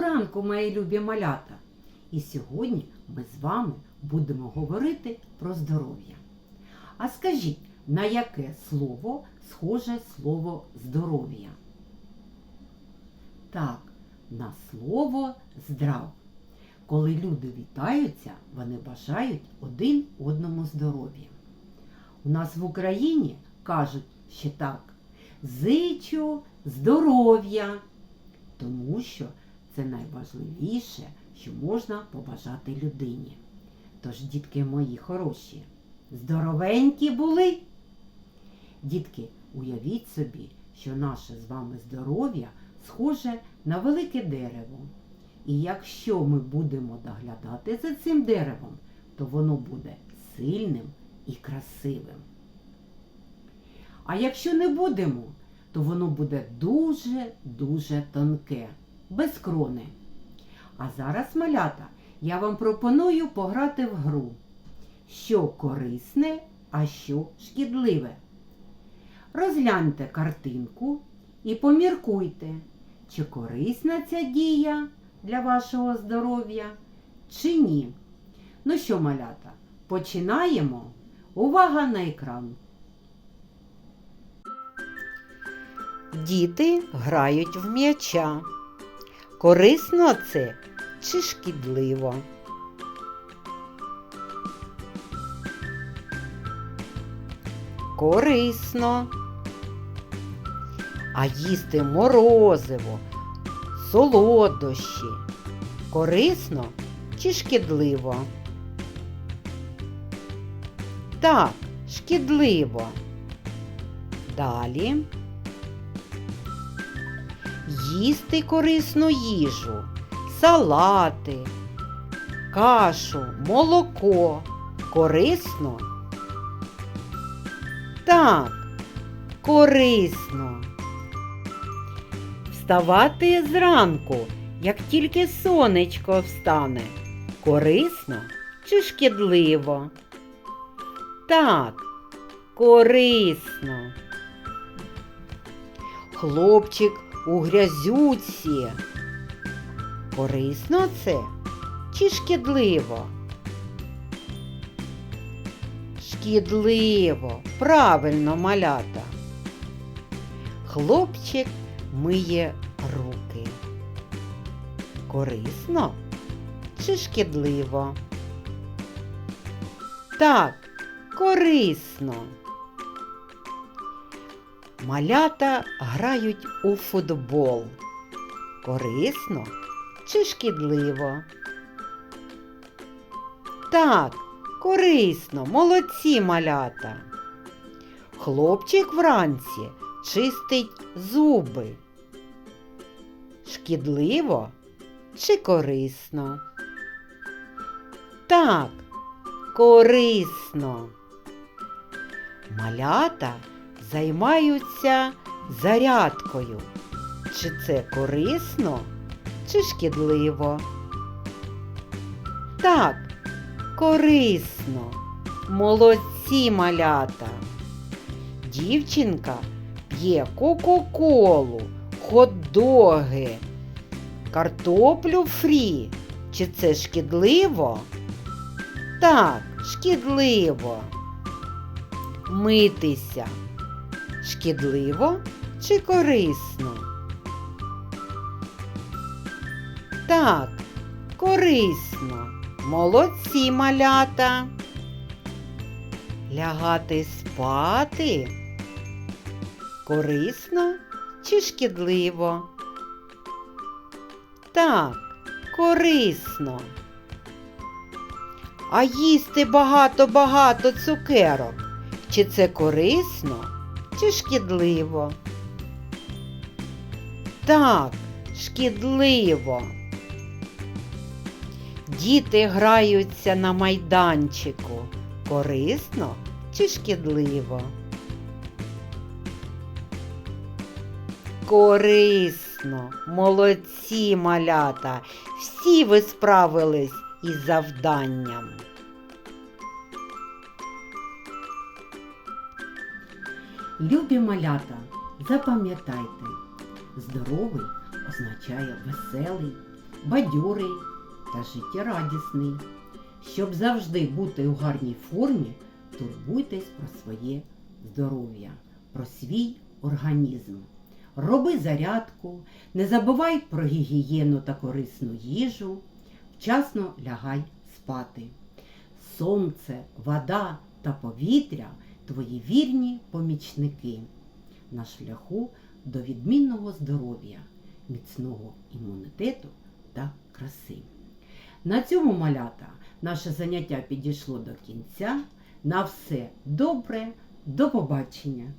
ранку, мої любі малята! І сьогодні ми з вами будемо говорити про здоров'я. А скажіть, на яке слово схоже слово здоров'я? Так, на слово здрав. Коли люди вітаються, вони бажають один одному здоров'я. У нас в Україні кажуть ще так: зичу здоров'я, тому що це найважливіше, що можна побажати людині. Тож, дітки мої хороші, здоровенькі були. Дітки, уявіть собі, що наше з вами здоров'я схоже на велике дерево. І якщо ми будемо доглядати за цим деревом, то воно буде сильним і красивим. А якщо не будемо, то воно буде дуже-дуже тонке, без крони. А зараз, малята, я вам пропоную пограти в гру, що корисне, а що шкідливе. Розгляньте картинку і поміркуйте, чи корисна ця дія для вашого здоров'я, чи ні. Ну що, малята, починаємо. Увага на екран. Діти грають в м'яча. Корисно це чи шкідливо? Корисно. А їсти морозиво, солодощі. Корисно чи шкідливо? Так, шкідливо. Далі їсти корисну їжу, салати, кашу, молоко. Корисно? Так, корисно. Вставати зранку, як тільки сонечко встане. Корисно чи шкідливо? Так, корисно. Хлопчик у грязюці. Корисно це чи шкідливо? Шкідливо, правильно малята. Хлопчик миє руки. Корисно чи шкідливо? Так, корисно. Малята грають у футбол. Корисно чи шкідливо? Так, корисно, молодці малята. Хлопчик вранці чистить зуби. Шкідливо чи корисно? Так, корисно. Малята займаються зарядкою. Чи це корисно, чи шкідливо? Так, корисно. Молодці малята. Дівчинка п'є кока-колу, хот-доги, картоплю фрі. Чи це шкідливо? Так, шкідливо. Митися. Шкідливо чи корисно? Так, корисно. Молодці малята. Лягати спати. Корисно чи шкідливо? Так, корисно. А їсти багато-багато цукерок. Чи це корисно, чи шкідливо? Так, шкідливо. Діти граються на майданчику. Корисно чи шкідливо? Корисно, молодці малята. Всі ви справились із завданням. Любі малята, запам'ятайте, здоровий означає веселий, бадьорий та життєрадісний. Щоб завжди бути у гарній формі, турбуйтесь про своє здоров'я, про свій організм. Роби зарядку, не забувай про гігієну та корисну їжу, вчасно лягай спати. Сонце, вода та повітря твої вірні помічники на шляху до відмінного здоров'я, міцного імунітету та краси. На цьому малята наше заняття підійшло до кінця. На все добре, до побачення!